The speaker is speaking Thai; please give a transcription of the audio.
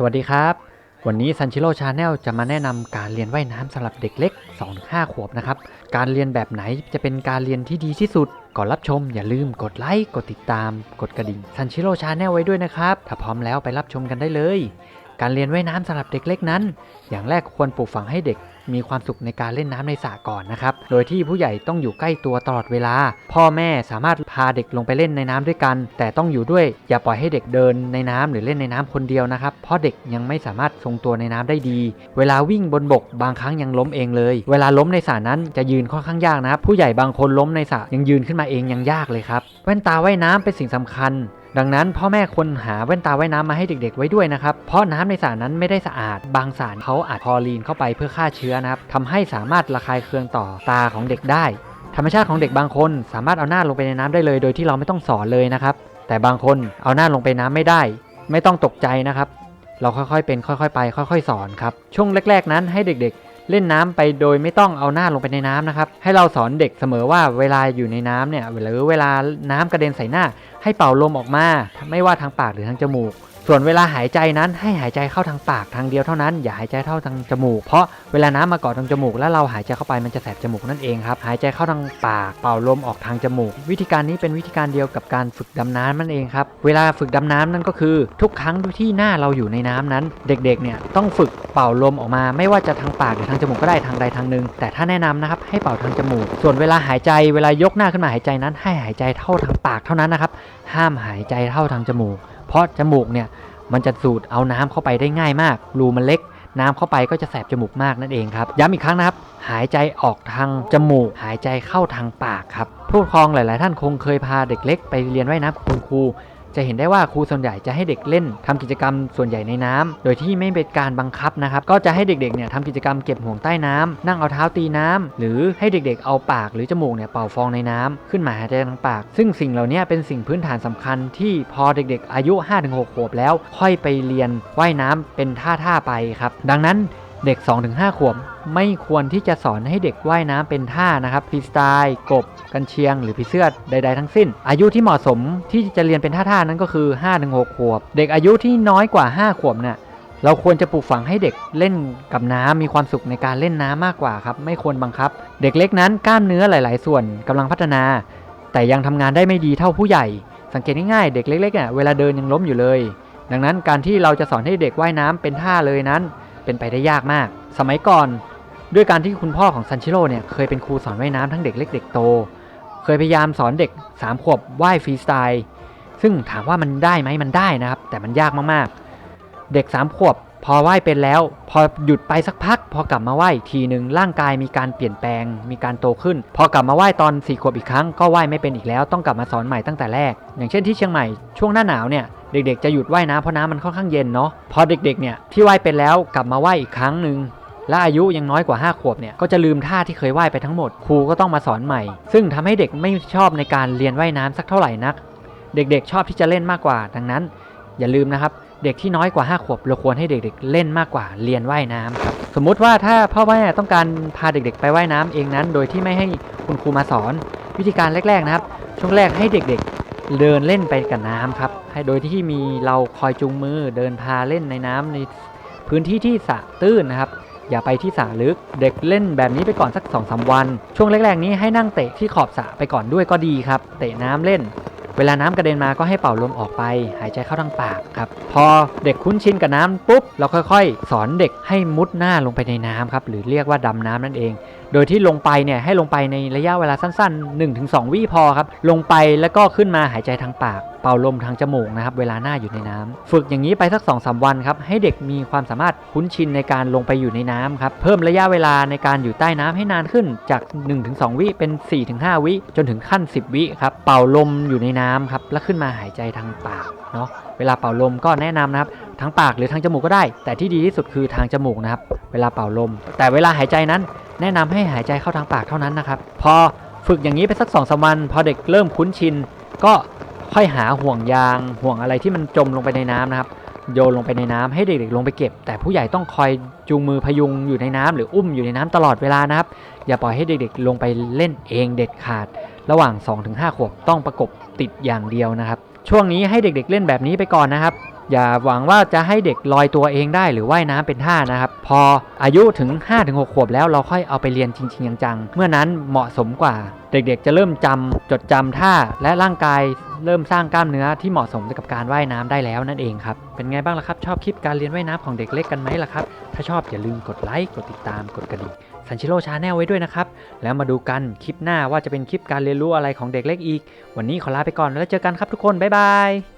สวัสดีครับ วันนี้ซันชิโร่ชาแนลจะมาแนะนำการเรียนว่ายน้ำสำหรับเด็กเล็ก 2-5 ขวบนะครับ การเรียนแบบไหนจะเป็นการเรียนที่ดีที่สุด ก่อนรับชมอย่าลืมกดไลค์กดติดตาม กดกระดิ่งซันชิโร่ชาแนลไว้ด้วยนะครับ ถ้าพร้อมแล้วไปรับชมกันได้เลย การเรียนว่ายน้ำสำหรับเด็กเล็กนั้น อย่างแรกควรปลูกฝังให้เด็ก มีความสุขในการเล่นน้ำในสระก่อนนะครับ โดยที่ผู้ใหญ่ต้องอยู่ใกล้ตัวตลอดเวลา พ่อแม่สามารถพาเด็กลงไปเล่นในน้ำด้วยกัน แต่ต้องอยู่ด้วย อย่าปล่อยให้เด็กเดินในน้ำหรือเล่นในน้ำคนเดียวนะครับ เพราะเด็กยังไม่สามารถทรงตัวในน้ำได้ดี เวลาวิ่งบนบกบางครั้งยังล้มเองเลย เวลาล้มในสระนั้นจะยืนค่อนข้างยากนะครับ ผู้ใหญ่บางคนล้มในสระยังยืนขึ้นมาเองยังยากเลยครับ แว่นตาว่ายน้ำเป็นสิ่งสำคัญ ดังนั้นพ่อแม่ควรหาแว่นตาว่ายน้ำมาให้เด็ก ๆ ไว้ด้วยนะครับ เพราะน้ำในสระนั้นไม่ได้สะอาด บางสารเขาอาจคลอรีนเข้าไปเพื่อฆ่าเชื้อนะครับทำให้สามารถระคายเคืองต่อตาของเด็กได้ ธรรมชาติของเด็กบางคน สามารถเอาหน้าลงไปในน้ำได้เลย โดยที่เราไม่ต้องสอนเลยนะครับ แต่บางคนเอาหน้าลงไปน้ำไม่ได้ ไม่ต้องตกใจนะครับ เราค่อยๆเป็นค่อยๆ ไป ค่อย ๆ สอนครับ ช่วงแรก ๆ นั้นให้เด็กๆ เล่นน้ำไปโดยไม่ต้องเอาหน้าลงไปในน้ำนะครับ ให้เราสอนเด็กเสมอว่าเวลาอยู่ในน้ำเนี่ยหรือเวลาน้ำกระเด็นใส่หน้า ให้เป่าลมออกมา ไม่ว่าทางปากหรือทางจมูก ส่วนเวลาหายใจนั้นให้หายใจเข้าทางปากทางเดียวเท่านั้น อย่าหายใจเข้าทางจมูก เพราะเวลาน้ำมาเกาะทางจมูก แล้วเราหายใจเข้าไปมันจะแสบจมูกนั่นเองครับ หายใจเข้าทางปากเป่าลมออกทางจมูก วิธีการนี้เป็นวิธีการเดียวกับการฝึกดำน้ำนั่นเองครับ เวลาฝึกดำน้ำนั่นก็คือ ทุกครั้งที่หน้าเราอยู่ในน้ำนั้น เด็กๆ เนี่ยต้องฝึกเป่าลมออกมา ไม่ว่าจะทางปากหรือทางจมูกก็ได้ทางใดทางหนึ่ง แต่ถ้าแนะนำนะครับให้เป่าทางจมูก ส่วนเวลาหายใจเวลายกหน้าขึ้นมาหายใจนั้น ให้หายใจเท่าทางปากเท่านั้นนะครับห้ามหายใจเท่าทางจมูก เพราะจมูกเนี่ยมันจะสูดเอาน้ำเข้าไปได้ง่ายมาก รูมันเล็ก น้ำเข้าไปก็จะแสบจมูกมากนั่นเองครับ ย้ำอีกครั้งนะครับ หายใจออกทางจมูก หายใจเข้าทางปากครับ ผู้ปกครองหลาย ๆ ท่านคงเคยพาเด็กเล็กไปเรียนว่ายน้ำกับคุณครู จะเห็นได้ว่าครูส่วนใหญ่จะให้เด็กเล่นทำกิจกรรมส่วนใหญ่ในน้ำโดยที่ไม่เป็นการบังคับนะครับ ก็จะให้เด็กๆเนี่ยทำกิจกรรมเก็บห่วงใต้น้ำนั่งเอาเท้าตีน้ำหรือให้เด็กๆเอาปากหรือจมูกเนี่ยเป่าฟองในน้ำขึ้นมาหายใจทางปาก ซึ่งสิ่งเหล่านี้เป็นสิ่งพื้นฐานสำคัญที่พอเด็กๆ อายุ 5-6 ขวบแล้ว ค่อยไปเรียนว่ายน้ำเป็นท่าๆไปครับ ดังนั้น เด็ก 2-5 ขวบ ไม่ควรที่จะสอนให้เด็กว่ายน้ำเป็นท่านะครับฟรีสไตล์กบ กันเชียง หรือผีเสื้อใด ๆ ทั้งสิ้น อายุที่เหมาะสมที่จะเรียนเป็นท่าๆนั้นก็คือ 5-6 ขวบ เด็กอายุที่น้อยกว่า 5 ขวบเนี่ยเราควรจะปลูกฝังให้เด็กเล่นกับน้ำมีความสุขในการเล่นน้ำมากกว่าครับ ไม่ควรบังคับ เด็กเล็กนั้นกล้ามเนื้อหลาย ๆ ส่วนกำลังพัฒนา แต่ยังทำงานได้ไม่ดีเท่าผู้ใหญ่ สังเกตง่ายๆเด็กเล็กๆเนี่ยเวลาเดินยังล้มอยู่เลย ดังนั้นการที่เราจะสอนให้เด็กว่ายน้ำเป็นท่าเลยนั้น เป็นไปได้ยากมาก สมัยก่อน ด้วยการที่คุณพ่อของซันชิโร่เนี่ยเคยเป็นครูสอนว่ายน้ำทั้งเด็กเล็กเด็กโต เคยพยายามสอนเด็ก3ขวบว่ายฟรีสไตล์ซึ่งถามว่ามันได้ไหมมันได้นะครับ แต่มันยากมากๆ เด็ก3ขวบพอว่ายเป็นแล้ว พอหยุดไปสักพัก พอกลับมาว่ายอีกทีหนึ่งร่างกายมีการเปลี่ยนแปลง มีการโตขึ้น พอกลับมาว่ายตอน4ขวบอีกครั้งก็ว่ายไม่เป็นอีกแล้ว ต้องกลับมาสอนใหม่ตั้งแต่แรก อย่างเช่นที่เชียงใหม่ช่วงหน้าหนาวเนี่ย เด็กๆจะหยุดว่ายน้ำเพราะน้ำมันค่อนข้างเย็นเนาะพอเด็กๆเนี่ยที่ว่ายเป็นแล้วกลับมาว่ายอีกครั้งหนึ่งและอายุยังน้อยกว่า 5 ขวบเนี่ยก็จะลืมท่าที่เคยว่ายไปทั้งหมดครูก็ต้องมาสอนใหม่ ซึ่งทำให้เด็กไม่ชอบในการเรียนว่ายน้ำสักเท่าไหร่นัก เด็กๆชอบที่จะเล่นมากกว่า ดังนั้น อย่าลืมนะครับ เด็กที่น้อยกว่า 5 ขวบเราควรให้เด็กๆ เล่นมากกว่าเรียนว่ายน้ำครับสมมุติว่าถ้าพ่อแม่ต้องการพาเด็กๆ ไปว่ายน้ำเองนั้น โดยที่ไม่ให้คุณครูมาสอน วิธีการแรกๆนะครับ ช่วงแรกให้เด็กๆ เดินเล่นไปกับน้ำครับให้โดยที่มีเราคอยจูงมือเดินพาเล่นในน้ำในพื้นที่ที่สะตื้นนะครับ อย่าไปที่สระลึก เด็กเล่นแบบนี้ไปก่อนสัก2อสวัน ช่วงแรกๆนี้ให้นั่งเตะที่ขอบสระไปก่อนด้วยก็ดีครับ เตะน้ำเล่น เวลาน้ำกระเด็นมาก็ให้เป่าลมออกไป หายใจเข้าทางปากครับ พอเด็กคุ้นชินกับน้ำปุ๊บ เราค่อยๆ สอนเด็กให้มุดหน้าลงไปในน้ำครับ หรือเรียกว่าดำน้ำนั่นเองโดยที่ลงไปเนี่ยให้ลงไปในระยะเวลาสั้น ๆ 1-2 วิพอครับ ลงไปแล้วก็ขึ้นมาหายใจทางปาก เป่าลมทางจมูกนะครับ เวลาหน้าอยู่ในน้ำฝึกอย่างนี้ไปสัก2อสวันครับ ให้เด็กมีความสามารถคุ้นชินในการลงไปอยู่ในน้ำครับ เพิ่มระยะเวลาในการอยู่ใต้น้ำให้นานขึ้นจาก 1-2 วิเป็น 4-5 วิจนถึงขั้น 10 วิครับ เป่าลมอยู่ในน้ำครับ แล้วขึ้นมาหายใจทางปากเนาะ เวลาเป่าลมก็แนะนำนะครับทางปากหรือทางจมูกก็ได้ แต่ที่ดีที่สุดคือทางจมูกนะครับ เวลาเป่าลม แต่เวลาหายใจนั้น แนะนำให้หายใจเข้าทางปากเท่านั้นนะครับ พอฝึกอย่างนี้ไปสักสองสามวัน พอเด็กเริ่มคุ้นชิน ก็ค่อยหาห่วงยาง ห่วงอะไรที่มันจมลงไปในน้ำนะครับ โยนลงไปในน้ำให้เด็กๆลงไปเก็บ แต่ผู้ใหญ่ต้องคอยจูงมือพยุงอยู่ในน้ำหรืออุ้มอยู่ในน้ำตลอดเวลานะครับ อย่าปล่อยให้เด็กๆ ลงไปเล่นเองเด็ดขาด ระหว่าง 2-5ขวบต้องประกบติดอย่างเดียวนะครับ ช่วงนี้ให้เด็กๆ เล่นแบบนี้ไปก่อนนะครับ อย่าหวังว่าจะให้เด็กลอยตัวเองได้หรือว่ายน้ำเป็นท่านะครับ พออายุถึง 5-6 ขวบแล้วเราค่อยเอาไปเรียนจริง ๆ จังๆ เมื่อนั้นเหมาะสมกว่า เด็กๆ จะเริ่มจำจดจำท่าและร่างกายเริ่มสร้างกล้ามเนื้อที่เหมาะสมกับการว่ายน้ำได้แล้วนั่นเองครับ เป็นไงบ้างล่ะครับ ชอบคลิปการเรียนว่ายน้ำของเด็กเล็กกันไหมล่ะครับ ถ้าชอบอย่าลืมกดไลค์กดติดตามกดกระดิ่งสันชิโร่ชาแนลไว้ด้วยนะครับ แล้วมาดูกันคลิปหน้าว่าจะเป็นคลิปการเรียนรู้อะไรของเด็กเล็กอีก วันนี้ขอลาไปก่อนแล้วเจอกันครับทุกคนบ๊ายบาย